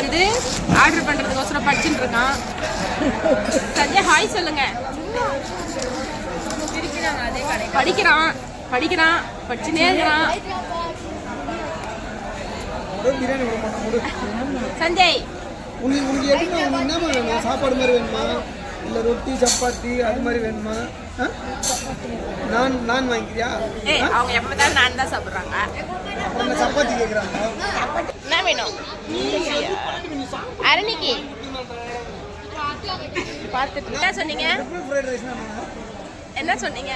வந்து ஆர்டர் பண்றதுக்கோசரம் படிச்சுட்டு இருக்கான் சஞ்சய் ஹாய் சொல்லுங்க. படிக்கிறான் படிக்கிறான் படிச்சுனே இருக்கிறான். சஞ்சய். உங்களுக்கு உங்களுக்கு எப்படின்னா சாப்பாடு மாதிரி வேணுமா? இல்லை ரொட்டி சப்பாத்தி அது மாதிரி வேணுமா? நான் நான் வாங்கிக்கிறியா? ஏய் அவங்க எப்பதான் நான் தான் சாப்பிடுறாங்க. அவங்க சப்பாத்தி கேட்குறாங்க என்ன வேணும்? அரணிக்கு. பார்த்துட்டு என்ன சொன்னீங்க? என்ன சொன்னீங்க?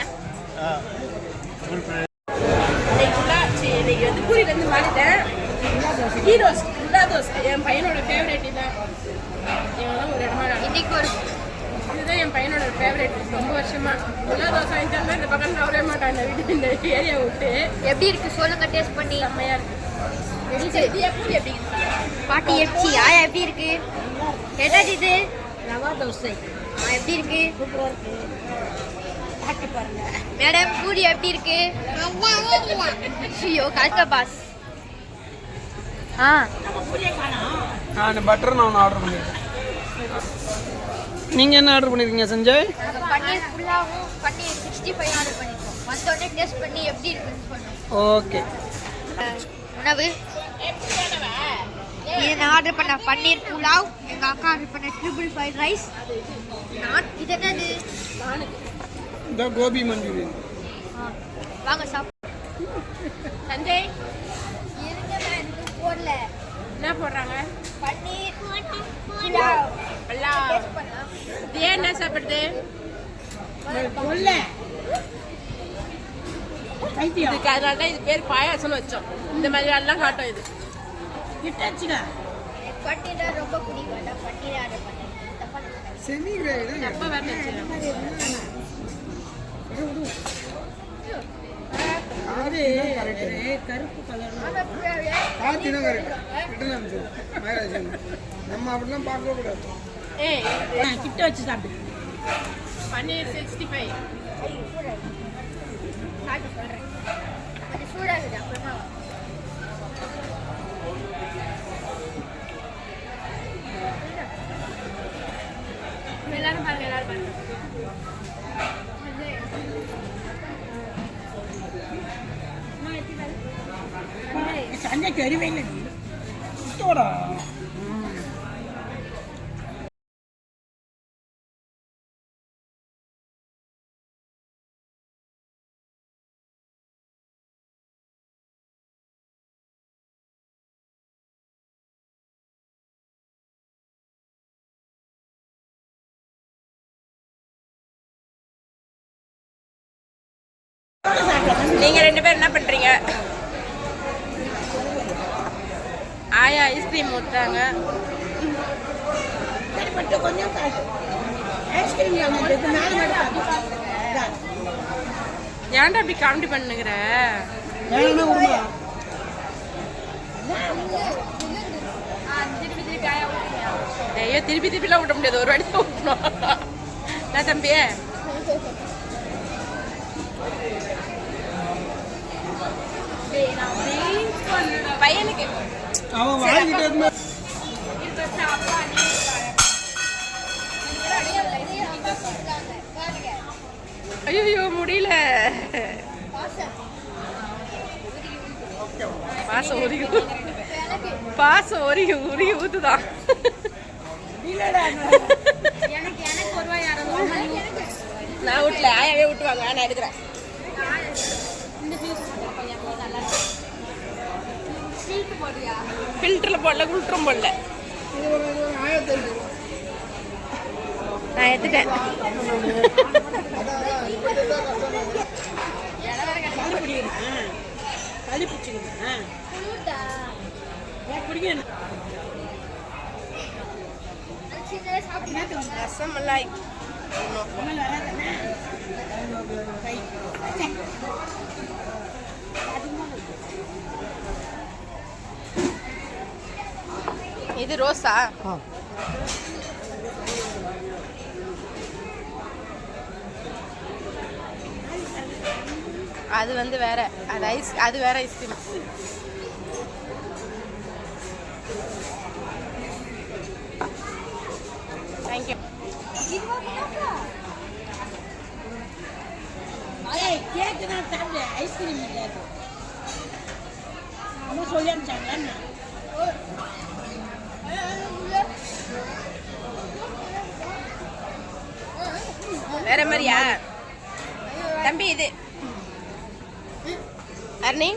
இன்னைக்கு வந்து பூரிலேருந்து மாறிட்டேன். கீ ரோஸ்ட் குண்டா தோசை. என் பையனோட ஃபேவரேட் இதான். இவன் ஒரு இடமா நான் இன்னைக்கு ஒரு இதுதான் என் பையனோட ஃபேவரேட் ரொம்ப வருஷமா. குண்டா தோசை வாங்கிட்டாலும் இந்த பக்கம் நவரவே மாட்டான். இந்த வீட்டு இந்த ஏரியா விட்டு. எப்படி இருக்கு? சொல்லுங்க டேஸ்ட் பண்ணி. செம்மையா இருக்கு? பாட்டி எப்படி ஆயா எப்படி இருக்கு? கேட்டாச்சு இது? ரவா தோசை. எப்படி இருக்கு? சூப்பராக இருக்கு. சாப்பிட்டு பாருங்க. மேடம் பூரி எப்படி இருக்கு? ஐயோ கரெக்டா பாஸ். ஆ. நான் பட்டர் நான் ஆர்டர் பண்ணியிருக்கேன் நீங்கள் என்ன ஆர்டர் பண்ணியிருக்கீங்க சஞ்சய்? பன்னீர் புல்லாவும் பன்னீர் சிக்ஸ்டி ஃபைவ் ஆர்டர் பண்ணிருக்கோம். வந்தோடனே டேஸ்ட் பண்ணி எப்படி இருக்குன்னு ஓகே. உணவு? நான் ஆர்டர் பண்ண பன்னீர் புலாவ் எங்க அக்கா ஆர்டர் பண்ண ட்ரிபிள் ஃப்ரைட் ரைஸ் நான் இது என்னது? இந்த கோபி மஞ்சூரியன். வாங்க சாப்பிடு சஞ்சய்? இருங்க போடல. என்ன போடுறாங்க? பன்னீர் புலாவ். எல்லாம் ஏன் என்ன சாப்பிடுது? இதுக்கு அதனால தான் இது பேர் பாயாசம்னு வச்சோம். இந்த மாதிரி எல்லாம் காட்டும் இது. கிட்டாச்சுங்க தான் ரொம்ப பிடிக்கும். செமி கிரேவி கருப்பு கலர் கரெக்ட். நம்ம அப்படிலாம் பார்க்கவே கூடாது. ஏய் கிட்ட வச்சு சாப்பிடு பன்னீர் சிக்ஸ்டி ஃபைவ் சாப்பிட்டு சொல்றேன் கொஞ்சம் சூடாகுது அப்புறமா. எல்லாரும் பாருங்க எல்லாரும் பாருங்க சண்டைக்கு அறிவே இல்லை சுத்தோடா நீங்க ரெண்டு பேரும் என்ன பண்றீங்க? ஆயா ஐஸ்கிரீம் மட்டும் கொஞ்சம் ஐஸ்கிரீம் ஏன்டா அப்படி காமெடி பண்ணுங்கிற? ஐயோ திருப்பி திருப்பிலாம் விட முடியாது. ஒரு வாட்டி தான் விட்டணும் நான் தம்பி? பையனுக்கு. அவன் வாங்கிட்டு இருந்தா ஐயோ முடியல. பாசம். உருகி பாசம் உருகி உருகி ஊத்துதான். எனக்கு எனக்கு ஒரு ரூபாய் யாரும் நான் வீட்டுல ஆயாவே விட்டுவாங்க நான் எடுக்கிறேன். ஃபில்டரில் போடல குல்ட்ரும் போடல. நான் எடுத்துட்டேன். வராதானே இது ரோஸா? அது வந்து வேற. அது ஐஸ் அது வேற ஐஸ்கிரீம் தேங்க்யூ கேக்கு ஐஸ்கிரீம் சொல்லி அனுப்பிச்சாங்க வேற மாதிரியா? தம்பி இது. அர்ணி?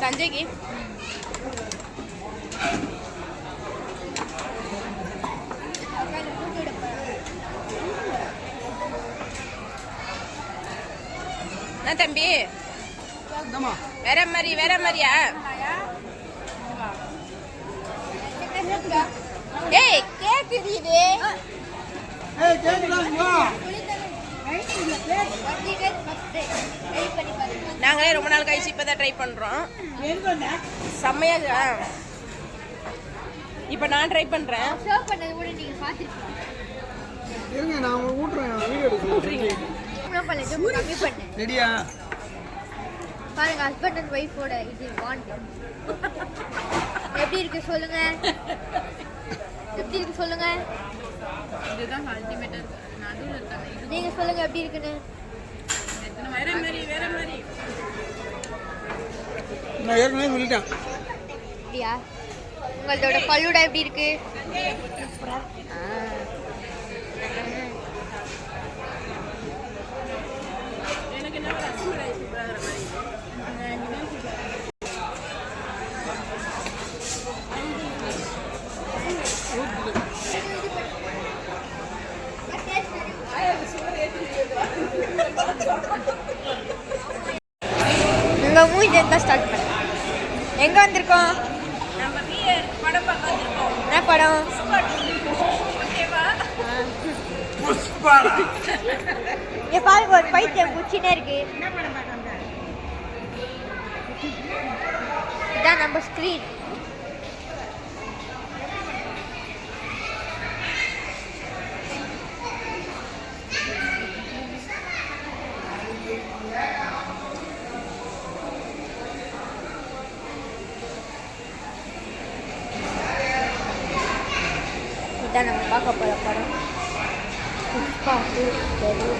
சஞ்சய்க்கு? தம்பி? வேற மாதிரி வேற மாதிரியா? ஏய் கேக் இது. ஏய் கேக்குதா வா நாங்களே ரொம்ப நாள் கழிச்சு இப்பதான் ட்ரை பண்றோம். எதுக்கு வந்தா செம்மையா இருக்கா? இப்ப நான் ட்ரை பார்த்துருக்கீங்க இருங்க நான் உங்களுக்கு ஊட்டுறேன் வீடியோ எடுக்கிறேன் ரெடியா? பாருங்க ஹஸ்பண்ட் அண்ட் ஒய்ஃபோட இது பாண்ட் எப்படி இருக்கு சொல்லுங்க. எப்படி இருக்கு சொல்லுங்க. இதுதான் அல்டிமேட்டா இருக்கு நடுவில் இருக்காங்க. நீங்க சொல்லுங்க எப்படி இருக்குன்னு. வேற மாதிரி வேற மாதிரி. நான் ஏற்கனவே சொல்லிட்டேன். அப்படியா? உங்களோட பல்லூடா எப்படி இருக்கு ஆ. எனக்கு என்ன ரசமலாய் சூப்பராக மாதிரி உங்க மூஞ்சி இருந்தா ஸ்டார்ட் பண்ண எங்க வந்திருக்கோம் நம்ம பிஎர் படம் பார்க்க வந்திருக்கோம் என்ன படம். ஓகேவா இங்க பாருங்க ஒரு பைத்தியம் குச்சினே இருக்கு. என்ன படம் பார்க்க வந்தா இதான் நம்ம ஸ்கிரீன் இதான் நம்ம பார்க்க போற படம் புஷ்பா டூ தெரு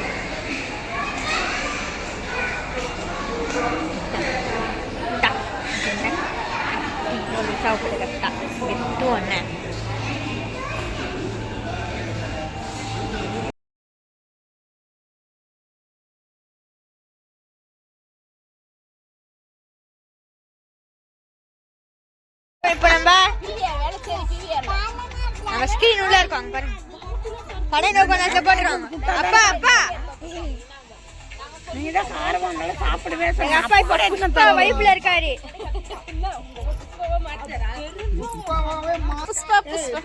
Tak. Mau tahu pada kata itu anak. இப்போ நம்ம பிவிஆர் வேலை சரி பிவிஆர் நம்ம ஸ்கிரீன் உள்ள இருக்கோம் பாருங்க. படம் நோக்கம் நான் போட்டுருவாங்க அப்பா அப்பா. நீங்க தான் நல்லா சாப்பிடவே எங்க அப்பா இப்போ புஷ்பா வைப்புல இருக்காரு. புஷ்பா புஷ்பா.